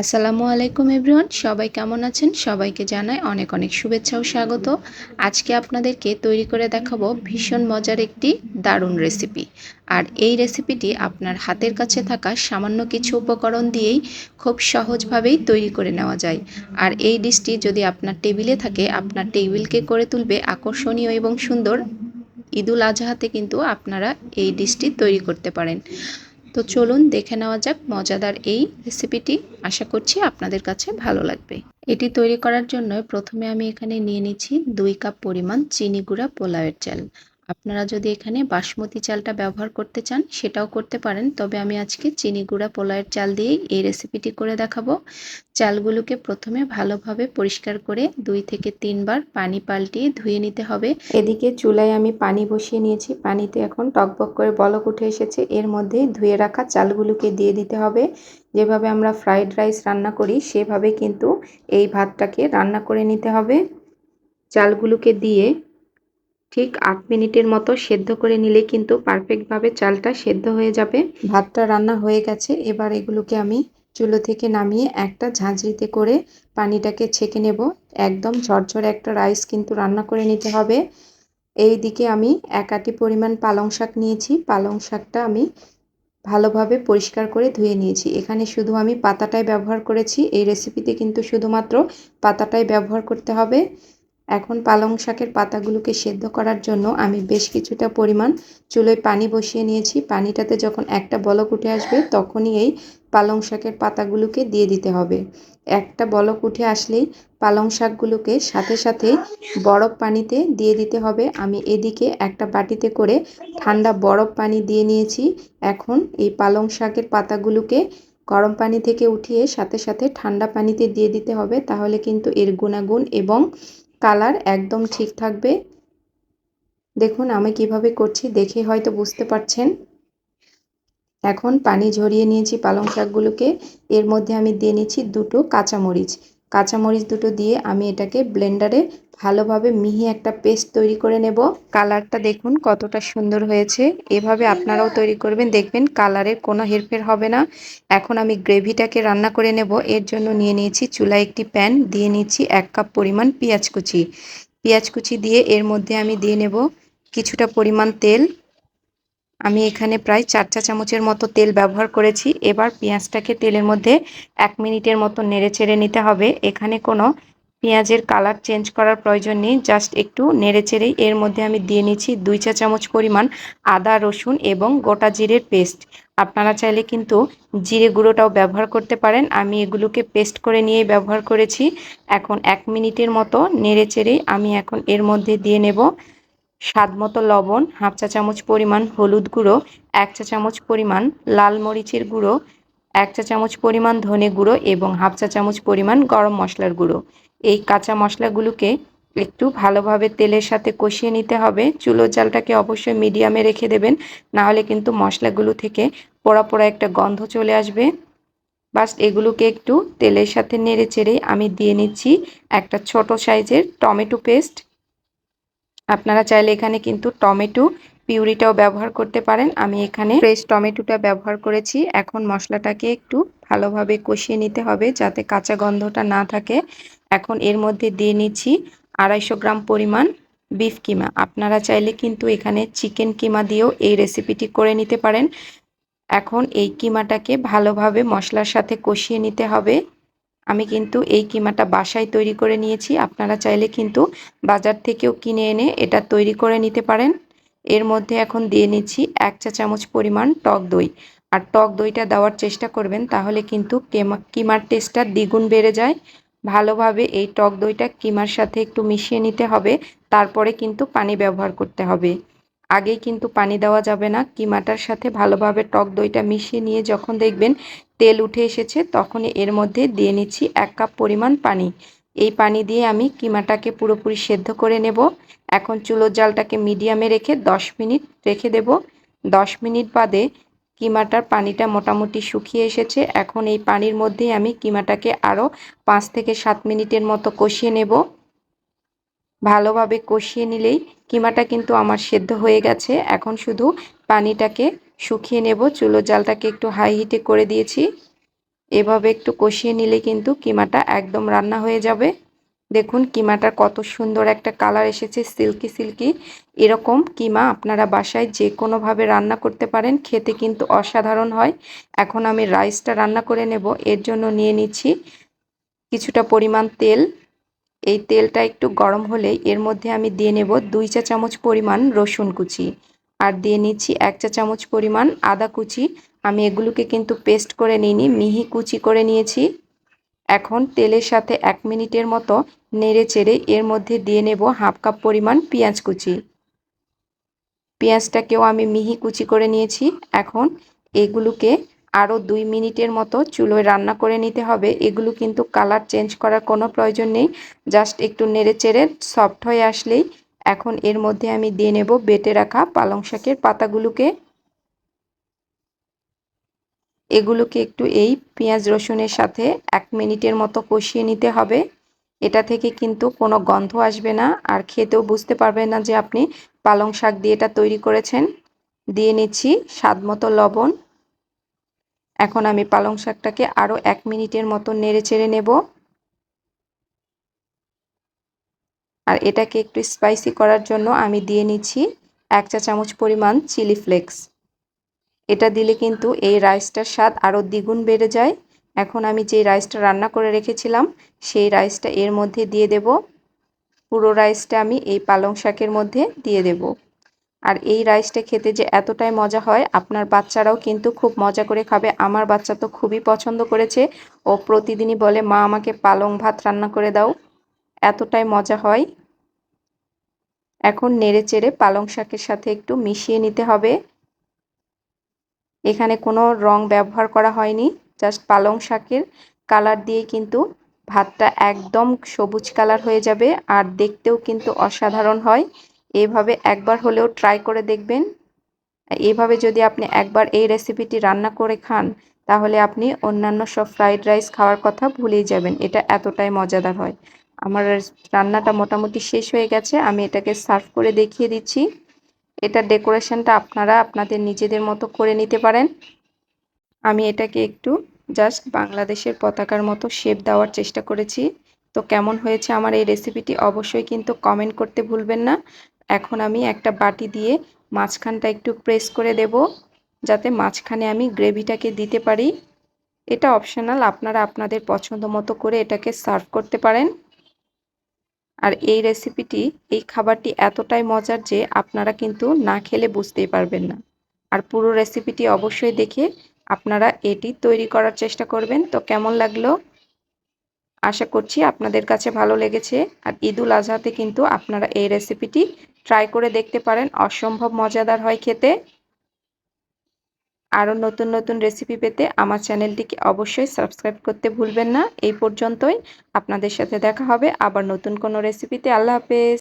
আসসালামু আলাইকুম এভরিওয়ান, সবাই কেমন আছেন? সবাইকে জানাই অনেক অনেক শুভেচ্ছা ও স্বাগত। আজকে আপনাদেরকে তৈরি করে দেখাবো ভীষণ মজার একটি দারুণ রেসিপি আর এই রেসিপিটি আপনার হাতের কাছে থাকা সামান্য কিছু উপকরণ দিয়েই খুব সহজভাবেই তৈরি করে নেওয়া যায়। আর এই ডিশটি যদি আপনার টেবিলে থাকে, আপনার টেবিলকে করে তুলবে আকর্ষণীয় এবং সুন্দর। ঈদুল আজহাতে কিন্তু আপনারা এই ডিশটি তৈরি করতে পারেন। তো চলুন দেখে নেওয়া যাক মজাদার এই রেসিপিটি আশা করছি আপনাদের কাছে ভালো লাগবে। এটি তৈরি করার জন্য প্রথমে আমি এখানে নিয়ে নিচ্ছি দুই কাপ পরিমাণ চিনি গুঁড়া পোলাওয়ের চাল আপনারা যদি এখানে বাসমতি চালটা ব্যবহার করতে চান, সেটাও করতে পারেন। তবে আমি আজকে চিনি গুঁড়া পোলায়ের চাল দিয়েই এই রেসিপিটি করে দেখাবো। চালগুলোকে প্রথমে ভালোভাবে পরিষ্কার করে দুই থেকে তিনবার পানি পাল্টিয়ে ধুয়ে নিতে হবে। এদিকে চুলায় আমি পানি বসিয়ে নিয়েছি। পানিতে এখন টকবক করে বলক উঠে এসেছে। এর মধ্যে ধুয়ে রাখা চালগুলোকে দিয়ে দিতে হবে। যেভাবে আমরা ফ্রাইড রাইস রান্না করি, সেভাবে কিন্তু এই ভাতটাকে রান্না করে নিতে হবে। চালগুলোকে দিয়ে ঠিক আট মিনিটের মতো সেদ্ধ করে নিলে কিন্তু পারফেক্টভাবে চালটা সেদ্ধ হয়ে যাবে। ভাতটা রান্না হয়ে গেছে। এবার এগুলোকে আমি চুলো থেকে নামিয়ে একটা ঝাঁঝরিতে করে পানিটাকে ছেঁকে নেব। একদম ঝরঝরে একটা রাইস কিন্তু রান্না করে নিতে হবে। এই দিকে আমি এক আটি পরিমাণ পালং শাক নিয়েছি। পালং শাকটা আমি ভালোভাবে পরিষ্কার করে ধুয়ে নিয়েছি। এখানে শুধু আমি পাতাটাই ব্যবহার করেছি। এই রেসিপিতে কিন্তু শুধুমাত্র পাতাটাই ব্যবহার করতে হবে। এখন পালং শাকের পাতাগুলোকে সেদ্ধ করার জন্য আমি বেশ কিছুটা পরিমাণ চুলোয় পানি বসিয়ে নিয়েছি। পানিটাতে যখন একটা বলক উঠে আসবে, তখনই এই পালং শাকের পাতাগুলোকে দিয়ে দিতে হবে। একটা বলক উঠে আসলেই পালং শাকগুলোকে সাথে সাথে বরফ পানিতে দিয়ে দিতে হবে। আমি এদিকে একটা বাটিতে করে ঠান্ডা বরফ পানি দিয়ে নিয়েছি। এখন এই পালং শাকের পাতাগুলোকে গরম পানি থেকে উঠিয়ে সাথে সাথে ঠান্ডা পানিতে দিয়ে দিতে হবে। তাহলে কিন্তু এর গুণাগুণ এবং কালার একদম ঠিক থাকবে। দেখুন আমি কীভাবে করছি, দেখে হয়তো বুঝতে পারছেন। এখন পানি ঝরিয়ে নিয়েছি পালং শাকগুলোকে। এর মধ্যে আমি দিয়ে নিচ্ছি দুটো কাঁচামরিচ। কাঁচামরিচ দুটো দিয়ে আমি এটাকে ব্লেন্ডারে ভালোভাবে মিহি একটা পেস্ট তৈরি করে নেব। কালারটা দেখুন কতটা সুন্দর হয়েছে। এভাবে আপনারাও তৈরি করবেন, দেখবেন কালারের কোনো হেরফের হবে না। এখন আমি গ্রেভিটাকে রান্না করে নেব। এর জন্য নিয়ে নিয়েছি চুলায় একটি প্যান দিয়ে নিচ্ছি এক কাপ পরিমাণ পেঁয়াজ কুচি। পেঁয়াজ কুচি দিয়ে এর মধ্যে আমি দিয়ে নেব কিছুটা পরিমাণ তেল। আমি এখানে প্রায় চার চা চামচের মতো তেল ব্যবহার করেছি। এবার পেঁয়াজটাকে তেলের মধ্যে এক মিনিটের মতো নেড়ে চেড়ে নিতে হবে। এখানে কোনো পেঁয়াজের কালার চেঞ্জ করার প্রয়োজন নেই, জাস্ট একটু নেড়ে চেড়েই। এর মধ্যে আমি দিয়ে নিচ্ছি দুই চা চামচ পরিমাণ আদা, রসুন এবং গোটা জিরের পেস্ট। আপনারা চাইলে কিন্তু জিরে গুঁড়োটাও ব্যবহার করতে পারেন। আমি এগুলোকে পেস্ট করে নিয়ে ব্যবহার করেছি। এখন এক মিনিটের মতো নেড়ে চেড়েই আমি এখন এর মধ্যে দিয়ে নেব। স্বাদ মতো লবণ, হাফ চা চামচ পরিমাণ হলুদ গুঁড়ো, এক চা চামচ পরিমাণ লাল মরিচের গুঁড়ো, এক চা চামচ পরিমাণ ধনে গুঁড়ো এবং হাফ চা চামচ পরিমাণ গরম মশলার গুঁড়ো। এই কাঁচা মশলাগুলোকে একটু ভালোভাবে তেলের সাথে কষিয়ে নিতে হবে। চুলো জালটাকে অবশ্যই মিডিয়ামে রেখে দেবেন নাহলে কিন্তু মশলাগুলো থেকে পোড়া পোড়া একটা গন্ধ চলে আসবে। বাস এগুলোকে একটু তেলের সাথে নেড়ে চেড়ে আমি দিয়ে নিচ্ছি একটা ছোট সাইজের টমেটো পেস্ট। আপনারা চাইলে এখানে কিন্তু টমেটো পিউরিটাও ব্যবহার করতে পারেন। আমি এখানে ফ্রেশ টমেটোটা ব্যবহার করেছি। এখন মশলাটাকে একটু ভালোভাবে কষিয়ে নিতে হবে যাতে কাঁচা গন্ধটা না থাকে। এখন এর মধ্যে দিয়ে নিচ্ছি আড়াইশো গ্রাম পরিমাণ বিফ কিমা। আপনারা চাইলে কিন্তু এখানে চিকেন কিমা দিয়েও এই রেসিপিটি করে নিতে পারেন। এখন এই কিমাটাকে ভালোভাবে মশলার সাথে কষিয়ে নিতে হবে। আমি কিন্তু এই কিমাটা বাসায় তৈরি করে নিয়েছি। আপনারা চাইলে কিন্তু বাজার থেকেও কিনে এনে এটা তৈরি করে নিতে পারেন। এর মধ্যে এখন দিয়ে নিচ্ছি এক চা চামচ পরিমাণ টক দই। আর টক দইটা দেওয়ার চেষ্টা করবেন তাহলে কিন্তু কেমা, কিমার টেস্টটা দ্বিগুণ বেড়ে যায়। ভালোভাবে এই টক দইটা কিমার সাথে একটু মিশিয়ে নিতে হবে। তারপরে কিন্তু পানি ব্যবহার করতে হবে। আগেই কিন্তু পানি দেওয়া যাবে না। কিমাটার সাথে ভালোভাবে টক দইটা মিশিয়ে নিয়ে যখন দেখবেন তেল উঠে এসেছে, তখনই এর মধ্যে দিয়ে নিচ্ছি এক কাপ পরিমাণ পানি। এই পানি দিয়ে আমি কিমাটাকে পুরোপুরি সেদ্ধ করে নেব। এখন চুলোর জালটাকে মিডিয়ামে রেখে 10 মিনিট রেখে দেব। 10 মিনিট বাদে কিমাটার পানিটা মোটামুটি শুকিয়ে এসেছে। এখন এই পানির মধ্যেই আমি কিমাটাকে আরও পাঁচ থেকে সাত মিনিটের মতো কষিয়ে নেব। ভালোভাবে কষিয়ে নিলেই কিমাটা কিন্তু আমার সেদ্ধ হয়ে গেছে। এখন শুধু পানিটাকে শুকিয়ে নেব। চুলো জালটাকে একটু হাই হিটে করে দিয়েছি। এভাবে একটু কষিয়ে নিলে কিন্তু কিমাটা একদম রান্না হয়ে যাবে। দেখুন কিমাটার কত সুন্দর একটা কালার এসেছে সিল্কি সিল্কি এরকম কিমা আপনারা বাসায় যে কোনোভাবে রান্না করতে পারেন, খেতে কিন্তু অসাধারণ হয়। এখন আমি রাইসটা রান্না করে নেব। এর জন্য নিয়ে নিচ্ছি কিছুটা পরিমাণ তেল। এই তেলটা একটু গরম হলে এর মধ্যে আমি দিয়ে নেব দুই চা চামচ পরিমাণ রসুন কুচি। আর দিয়ে নিচ্ছি এক চা চামচ পরিমাণ আদা কুচি। আমি এগুলোকে কিন্তু পেস্ট করে নিইনি, মিহি কুচি করে নিয়েছি। এখন তেলের সাথে এক মিনিটের মতো নেড়ে চেড়ে এর মধ্যে দিয়ে নেব হাফ কাপ পরিমাণ পেঁয়াজ কুচি। পেঁয়াজটাকেও আমি মিহি কুচি করে নিয়েছি। এখন এগুলোকে আরও দুই মিনিটের মতো চুলোয় রান্না করে নিতে হবে। এগুলো কিন্তু কালার চেঞ্জ করার কোনো প্রয়োজন নেই। জাস্ট একটু নেড়ে চেড়ে সফট হয়ে আসলেই এখন এর মধ্যে আমি দিয়ে নেব বেটে রাখা পালং শাকের পাতাগুলোকে। এগুলোকে একটু এই পেঁয়াজ রসুনের সাথে এক মিনিটের মতো কষিয়ে নিতে হবে। এটা থেকে কিন্তু কোনো গন্ধ আসবে না। আর খেতেও বুঝতে পারবেন না যে আপনি পালং শাক দিয়ে এটা তৈরি করেছেন। দিয়ে নিচ্ছি স্বাদ মতো লবণ। এখন আমি পালং শাকটাকে আরও এক মিনিটের মতো নেড়ে চেড়ে নেব। আর এটাকে একটু স্পাইসি করার জন্য আমি দিয়ে নিচ্ছি এক চা চামচ পরিমাণ চিলি ফ্লেক্স এটা দিলে কিন্তু এই রাইসটার স্বাদ আরও দ্বিগুণ বেড়ে যায়। এখন আমি যে রাইসটা রান্না করে রেখেছিলাম, সেই রাইসটা এর মধ্যে দিয়ে দেব। পুরো রাইসটা আমি এই পালং শাকের মধ্যে দিয়ে দেব। আর এই রাইসটা খেতে যে এতটাই মজা হয়, আপনার বাচ্চারাও কিন্তু খুব মজা করে খাবে। আমার বাচ্চা তো খুবই পছন্দ করেছে। ও প্রতিদিনই বলে, মা, আমাকে পালং ভাত রান্না করে দাও। এতটাই মজা হয়। এখন নেড়ে চেড়ে পালং শাকের সাথে একটু মিশিয়ে নিতে হবে। এখানে কোনো রং ব্যবহার করা হয়নি, জাস্ট পালং শাকের কালার দিয়ে কিন্তু ভাতটা একদম সবুজ কালার হয়ে যাবে। আর দেখতেও কিন্তু অসাধারণ হয়। এইভাবে একবার হলেও ট্রাই করে দেখবেন। এভাবে যদি আপনি একবার এই রেসিপিটি রান্না করে খান, তাহলে আপনি অন্যান্য সব ফ্রাইড রাইস খাওয়ার কথা ভুলেই যাবেন। এটা এতটাই মজাদার হয়। আমার রান্নাটা মোটামুটি শেষ হয়ে গেছে। আমি এটাকে সার্ভ করে দেখিয়ে দিচ্ছি। এটা ডেকোরেশনটা আপনারা আপনাদের নিজেদের মতো করে নিতে পারেন। আমি এটাকে একটু জাস্ট বাংলাদেশের পতাকার মতো শেপ দেওয়ার চেষ্টা করেছি। তো কেমন হয়েছে আমার এই রেসিপিটি অবশ্যই কিন্তু কমেন্ট করতে ভুলবেন না। এখন আমি একটা বাটি দিয়ে মাঝখানটা একটু প্রেস করে দেব, যাতে মাঝখানে আমি গ্রেভিটাকে দিতে পারি। এটা অপশনাল, আপনারা আপনাদের পছন্দ মতো করে এটাকে সার্ভ করতে পারেন। আর এই রেসিপিটি, এই খাবারটি এতটাই মজার যে আপনারা কিন্তু না খেলে বুঝতেই পারবেন না। আর পুরো রেসিপিটি অবশ্যই দেখে আপনারা এটি তৈরি করার চেষ্টা করবেন। তো কেমন লাগল? আশা করছি আপনাদের কাছে ভালো লেগেছে। আর ঈদুল আজহাতে কিন্তু আপনারা এই রেসিপিটি ট্রাই করে দেখতে পারেন, অসম্ভব মজাদার হয় খেতে। আরও নতুন নতুন রেসিপি পেতে আমার চ্যানেলটিকে অবশ্যই সাবস্ক্রাইব করতে ভুলবেন না। এই পর্যন্তই, আপনাদের সাথে দেখা হবে আবার নতুন কোনো রেসিপিতে আল্লাহ হাফেজ।